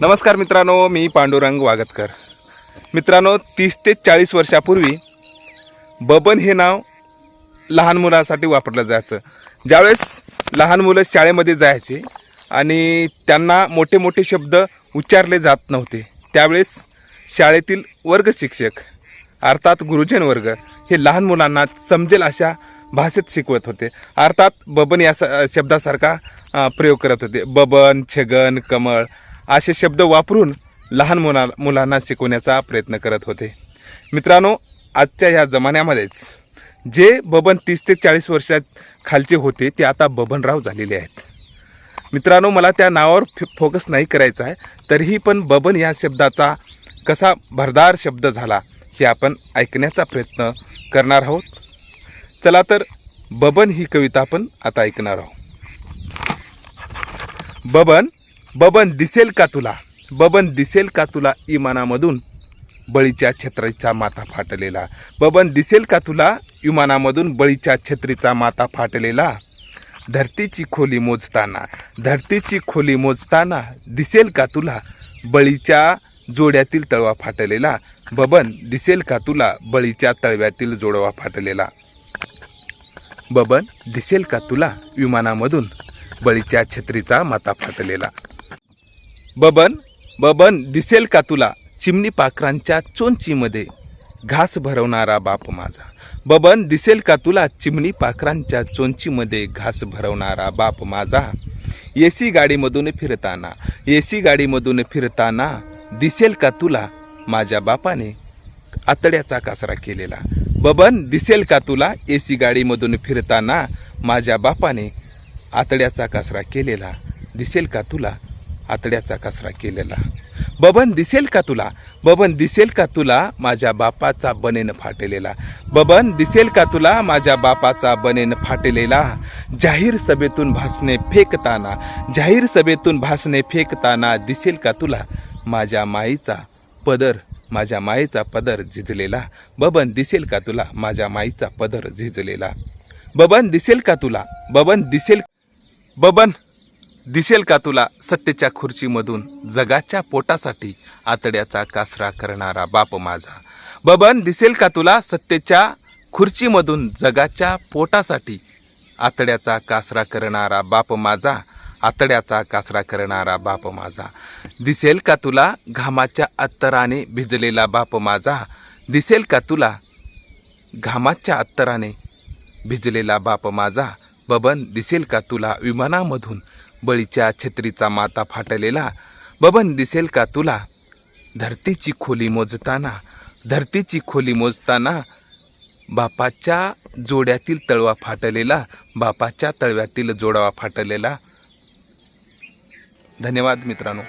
नमस्कार मित्रांनो मी पांडुरंग वागतकर. मित्रांनो तीस ते चाळीस वर्षापूर्वी बबन हे नाव लहान मुलांसाठी वापरलं जायचं. ज्यावेळेस लहान मुलं शाळेमध्ये जायचे आणि त्यांना मोठे मोठे शब्द उच्चारले जात नव्हते त्यावेळेस शाळेतील वर्ग शिक्षक अर्थात गुरुजन वर्ग हे लहान मुलांना समजेल अशा भाषेत शिकवत होते. अर्थात बबन या स- शब्दासारखा प्रयोग करत होते. बबन छगन कमळ असे शब्द वापरून लहान मुला मुलांना शिकवण्याचा प्रयत्न करत होते. मित्रांनो आजच्या या जमान्यामध्येच जे बबन तीस ते चाळीस वर्षात खालचे होते ते आता बबनराव झालेले आहेत. मित्रांनो मला त्या नावावर फोकस नाही करायचा आहे तरीही पण बबन या शब्दाचा कसा भरदार शब्द झाला हे आपण ऐकण्याचा प्रयत्न करणार आहोत. चला तर बबन ही कविता आपण आता ऐकणार आहोत. बबन बबन दिसेल का तुला? बबन दिसेल का तुला इमानामधून? बळीच्या छत्रीचा माथा फाटलेला. बबन दिसेल का तुला विमानामधून बळीच्या छत्रीचा माथा फाटलेला? धरतीची खोली मोजताना धरतीची खोली मोजताना दिसेल का तुला बळीच्या जोड्यातील तळवा फाटलेला? बबन दिसेल का तुला बळीच्या तळव्यातील जोडवा फाटलेला? बबन दिसेल का तुला विमानामधून बळीच्या छत्रीचा माथा फाटलेला? बबन बबन दिसेल का तुला चिमणी पाखरांच्या चोंचीमध्ये? घास भरवणारा बाप माझा. बबन दिसेल का तुला चिमणी पाखरांच्या चोंचीमध्ये? घास भरवणारा बाप माझा. ए सी गाडीमधून फिरताना ए सी गाडीमधून फिरताना दिसेल का तुला माझ्या बापाने आतड्याचा कासरा केलेला? बबन दिसेल का तुला सी गाडीमधून फिरताना माझ्या बापाने आतड्याचा कासरा केलेला? दिसेल का तुला आतड्याचा कचरा केलेला. बबन दिसेल का तुला? बबन दिसेल का तुला माझ्या बापाचा बनेन फाटलेला? बबन दिसेल का तुला माझ्या बापाचा बनेन फाटलेला? जाहीर सभेतून भासणे फेकताना जाहीर सभेतून भासणे फेकताना दिसेल का तुला माझ्या माईचा पदर माझ्या माईचा पदर झिजलेला? बबन दिसेल का तुला माझ्या माईचा पदर झिजलेला? बबन दिसेल का तुला? बबन दिसेल बबन दिसेल का तुला सत्तेच्या खुर्चीमधून? जगाच्या पोटासाठी आतड्याचा कासरा करणारा बाप माझा. बबन दिसेल का तुला सत्तेच्या खुर्चीमधून? जगाच्या पोटासाठी आतड्याचा कासरा करणारा बाप माझा. आतड्याचा कासरा करणारा बाप माझा. दिसेल का तुला घामाच्या अत्तराने भिजलेला बाप माझा? दिसेल का तुला घामाच्या अत्तराने भिजलेला बाप माझा? बबन दिसेल का तुला विमानामधून बळीच्या छत्रीचा माता फाटलेला बबन दिसेल का तुला? धरतीची खोली मोजताना धरतीची खोली मोजताना बापाच्या जोड्यातील तळवा फाटलेला बापाच्या तळव्यातील जोडावा फाटलेला. धन्यवाद मित्रांनो.